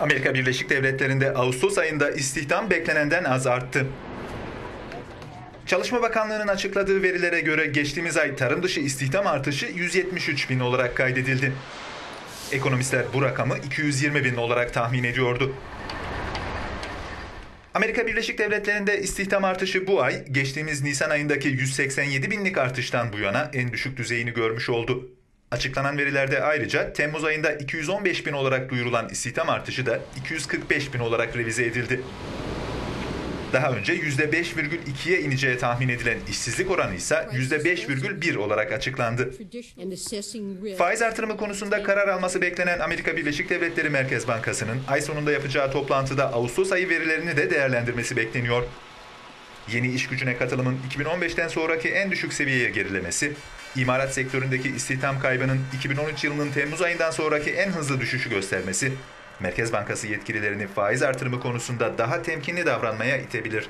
Amerika Birleşik Devletleri'nde Ağustos ayında istihdam beklenenden az arttı. Çalışma Bakanlığı'nın açıkladığı verilere göre geçtiğimiz ay tarım dışı istihdam artışı 173 bin olarak kaydedildi. Ekonomistler bu rakamı 220 bin olarak tahmin ediyordu. Amerika Birleşik Devletleri'nde istihdam artışı bu ay geçtiğimiz Nisan ayındaki 187 binlik artıştan bu yana en düşük düzeyini görmüş oldu. Açıklanan verilerde ayrıca Temmuz ayında 215 bin olarak duyurulan istihdam artışı da 245 bin olarak revize edildi. Daha önce %5,2'ye ineceği tahmin edilen işsizlik oranı ise %5,1 olarak açıklandı. Faiz artırımı konusunda karar alması beklenen Amerika Birleşik Devletleri Merkez Bankası'nın ay sonunda yapacağı toplantıda Ağustos ayı verilerini de değerlendirmesi bekleniyor. Yeni iş gücüne katılımın 2015'ten sonraki en düşük seviyeye gerilemesi, imalat sektöründeki istihdam kaybının 2013 yılının Temmuz ayından sonraki en hızlı düşüşü göstermesi, Merkez Bankası yetkililerini faiz artırımı konusunda daha temkinli davranmaya itebilir.